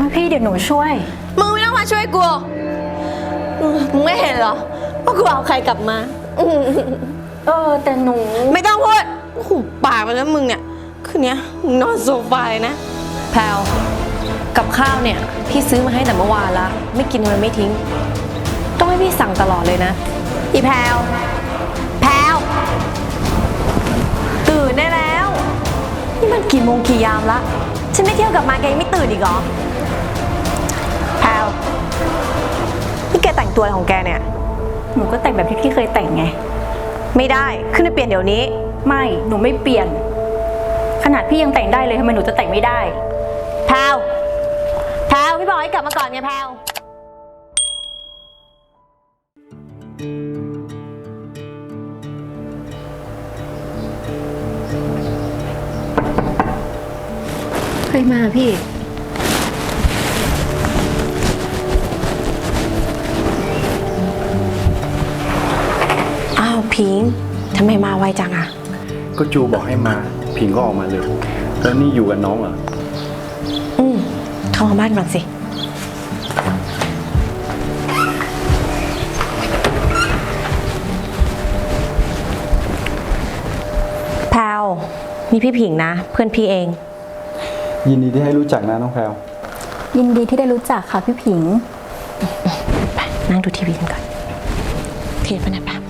มาพี่เดี๋ยวหนูช่วย มึงไม่ต้องมาช่วยกูอืมมึงไม่เห็นเหรอว่ากูเอาใครกลับมาอืมเออ แต่หนู ไม่ต้องพูดหูปากไปแล้วมึงเนี่ย คืนเนี้ยมึงนอนโซฟาเลยนะ แพลวกับข้าวเนี่ย พี่ซื้อมาให้แต่เมื่อวานละไม่กินมันไม่ทิ้ง ต้องให้พี่สั่งตลอดเลยนะ อีแพลวแพลวตื่นได้แล้ว นี่มันกี่โมงกี่ยามละ ฉันไม่เที่ยวกับมาแกยังไม่ตื่นอีกเหรอแพลวนี่แกแต่งตัวอะไรของแกเนี่ย หนูก็แต่งแบบที่พี่เคยแต่งไง ไม่ได้ ขึ้นไปเปลี่ยนเดี๋ยวนี้ ไม่ หนูไม่เปลี่ยน ขนาดพี่ยังแต่งได้เลยทำไมหนูจะแต่งไม่ได้ แพลวแพลวพี่บอกให้กลับมาก่อนไงแพลว ใครมาพี่ อ้าวพิงค์ทำไมมาไวจังอะก็จูบอกให้มาผิงก็ออกมาเลย แล้วนี่อยู่กับน้องเหรอ อืมเข้ามาบ้านก่อนสิ แพลวนี่พี่ผิงนะ เพื่อนพี่เอง ยินดีที่ให้รู้จักนะน้องแพลวยินดีที่ได้รู้จักค่ะพี่ผิง ไปนั่งดูทีวีกันก่อนเทียนไปไหนแป๊บ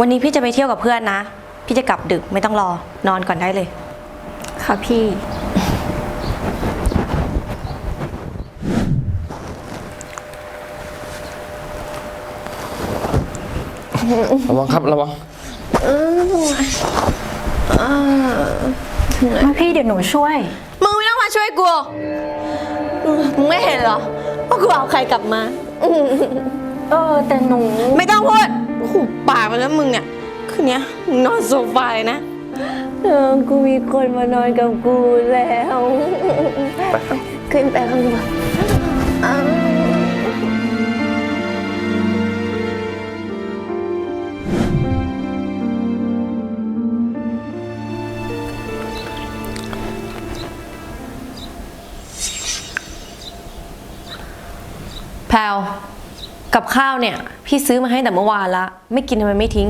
วันนี้พี่จะไปเที่ยวกับเพื่อนนะ พี่จะกลับดึกไม่ต้องรอ นอนก่อนได้เลย ค่ะพี่ ระวังครับระวัง มาพี่เดี๋ยวหนูช่วย มึงไม่ต้องมาช่วยกูอืมมึงไม่เห็นเหรอว่ากูเอาใครกลับมาอืม เออ แต่หนู ไม่ต้องพูดหูปากไปแล้วมึงเนี่ย คืนเนี้ยมึงนอนโซฟาเลยนะ เออ กูมีคนมานอนกับกูแล้ว ไปครับ ขึ้นไปข้างบนอ้าวแพลว กับข้าวเนี่ย พี่ซื้อมาให้แต่เมื่อวานละ ไม่กินทำไมไม่ทิ้ง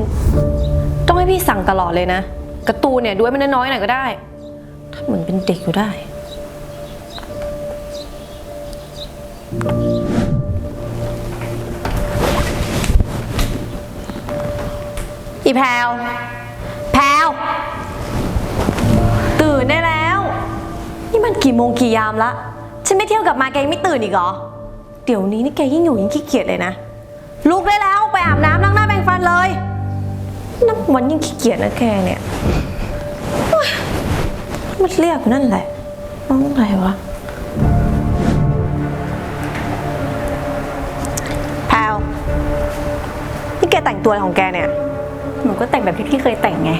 ต้องให้พี่สั่งตลอดเลยนะการ์ตูนเนี่ยด้วยมันน้อยๆหน่อยก็ได้ถ้าเหมือนเป็นเด็กอยู่ได้ อีแพลวแพลวตื่นได้แล้ว นี่มันกี่โมงกี่ยามละ ฉันไม่เที่ยวกับมาแกยังไม่ตื่นอีกเหรอ เดี๋ยวนี้นี่แกยิ่งอยู่ยิ่งขี้เกียจเลยนะ ลุกได้แล้วไปอาบน้ำล้างหน้าแปรงฟันเลยนับวันยิ่งขี้เกียจนะแกเนี่ยโอ๊ยมันเรียกนั่นแหละน้องอะไรวะแพลวนี่แกแต่งตัวอะไรของแกเนี่ย หนูก็แต่งแบบที่พี่เคยแต่งไง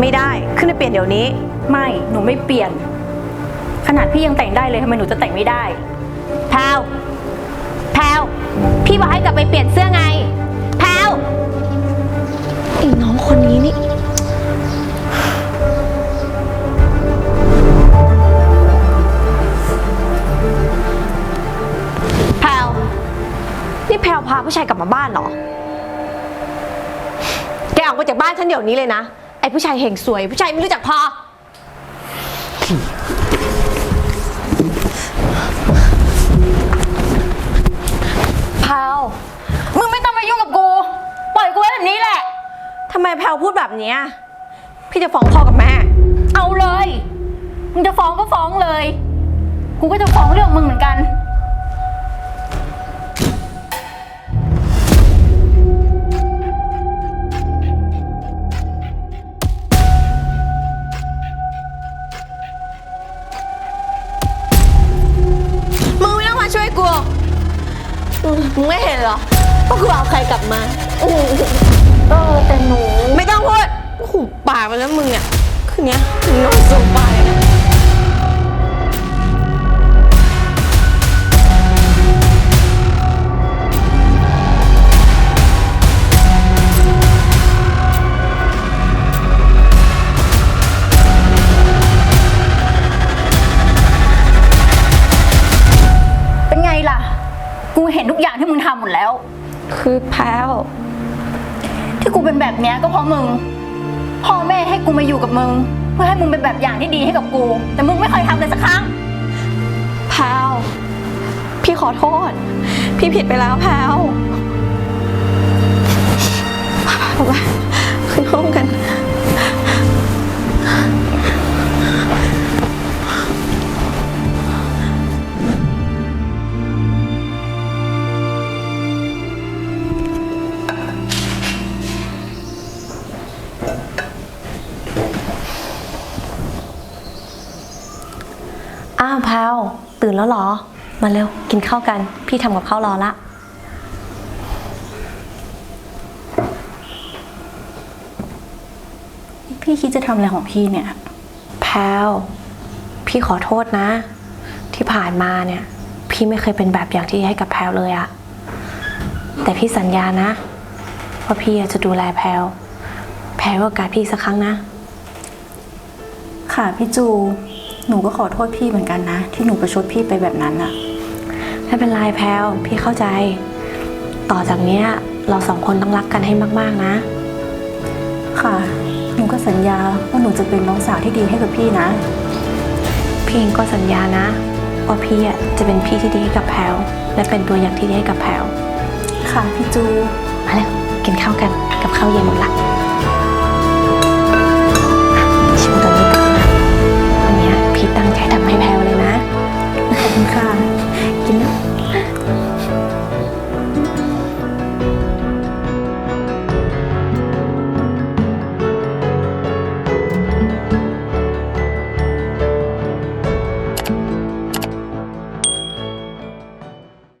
ไม่ได้ขึ้นไปเปลี่ยนเดี๋ยวนี้ ไม่หนูไม่เปลี่ยน ขนาดพี่ยังแต่งได้เลยทำไมหนูจะแต่งไม่ได้แพลว แพลวพี่บอกให้กลับไปเปลี่ยนเสื้อไง แพลวไอ้น้องคนนี้นี่ แพลวนี่แพลวพาผู้ชายกลับมาบ้านเหรอ แกออกไปจากบ้านฉันเดี๋ยวนี้เลยนะ ไอ้ผู้ชายเห่งสวย ผู้ชายไม่รู้จักพอ แพลวพูดแบบเนี้ยพี่จะฟ้องพ่อกับแม่ เอาเลย มึงจะฟ้องก็ฟ้องเลย กูก็จะฟ้องเรื่องมึงเหมือนกัน มึงไม่ต้องมาช่วยกูอืมมึงไม่เห็นเหรอ ว่ากูเอาใครกลับมา เออแต่หนูไม่ต้องพูดหูปากไปแล้วมึงเนี่ยคืนเนี้ยมึงนอนโซฟายนะเป็นไงล่ะ กูเห็นทุกอย่างที่มึงทำหมดแล้ว คือแพลวที่กูเป็นแบบเนี้ยก็เพราะมึง พ่อแม่ให้กูมาอยู่กับมึง เพื่อให้มึงเป็นแบบอย่างที่ดีให้กับกู แต่มึงไม่เคยทำเลยสักครั้ง แพลวพี่ขอโทษ พี่ผิดไปแล้วแพลวไปไปขึ้นาวแพลวตื่นแล้วหรอ มาเร็วกินข้าวกัน พี่ทำกับข้าวรอละพี่คิดจะทำอะไรของพี่เนี่ย แพลวพี่ขอโทษนะ ที่ผ่านมาเนี่ย พี่ไม่เคยเป็นแบบอย่างที่ให้กับแพลวเลยอะแต่พี่สัญญานะว่าพี่จะดูแลแพลวแพลวโอกาสพี่สักครั้งนะ ค่ะพี่จู หนูก็ขอโทษพี่เหมือนกันนะ ที่หนูประชดพี่ไปแบบนั้นอะไม่เป็นไรแพลวพี่เข้าใจ ต่อจากเนี้ยเราสองคนต้องรักกันให้มากๆนะ ค่ะ หนูก็สัญญาว่าหนูจะเป็นน้องสาวที่ดีให้กับพี่นะ พี่เองก็สัญญานะว่าพี่อะจะเป็นพี่ที่ดีให้กับแพลวและเป็นตัวอย่างที่ดีให้กับแพลวค่ะพี่จู มาแล้วกินข้าวกันกับข้าวเย็นหมดละอะชิมตัวนี้ ตั้งใจทำให้แพลวเลยนะ ขอบคุณค่ะ